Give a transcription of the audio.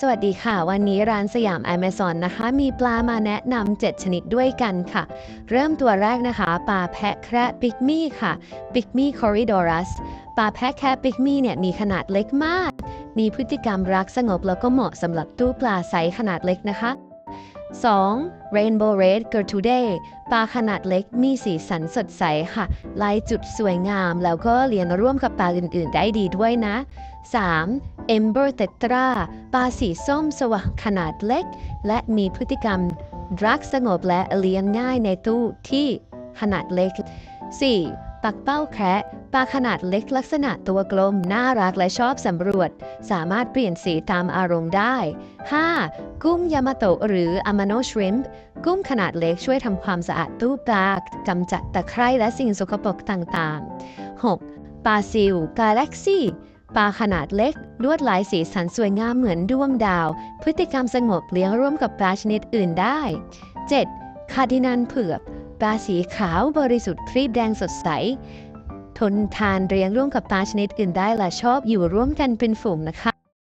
สวัสดีค่ะ วันนี้ร้านสยาม Amazon นะคะ มีปลามาแนะนำ7ชนิดด้วยกันค่ะ เริ่มตัวแรกนะคะ ปลาแพะแคระปิกมี่ค่ะปิกมี่คอริดอรัสปลาแพะแคระปิกมี่เนี่ยมีขนาดเล็กมาก มีพฤติกรรมรักสงบแล้วก็เหมาะสำหรับตู้ปลาไซส์ขนาดเล็กนะคะ 2. Rainbow Red Gertrude ปลาขนาดเล็กมีสีสันสดใสค่ะลายจุดสวยงาม แล้วก็เลียงร่วมกับปลาอื่น ๆ ได้ดีด้วยนะ 3. Ember Tetra ปลาสีส้มสว่างขนาดเล็ก และมีพฤติกรรม รักสงบและเลี้ยงง่ายในตู้ที่ขนาดเล็ก 4. ปักเป้าแคระปลาขนาดเล็กลักษณะตัวกลม น่ารักและชอบสำรวจ สามารถเปลี่ยนสีตามอารมณ์ได้ 5. กุ้งยามาโตะหรืออามาโนชริมป์กุ้งขนาดเล็กช่วยทำความสะอาดตู้ปลากำจัดตะไคร้และสิ่งสกปรกต่างๆ 6. ปลาซิลกาแล็กซี่ ปลาขนาดเล็ก ลวดลายสีสันสวยงามเหมือนดวงดาว พฤติกรรมสงบเลี้ยงร่วมกับปลาชนิดอื่นได้ 7. คาร์ดินันเผือกปลาสีขาวบริสุทธิ์ครีบแดงสดใส ทนทานเลี้ยงร่วมกับปลาชนิดอื่นได้และชอบอยู่ร่วมกันเป็นฝูงนะคะ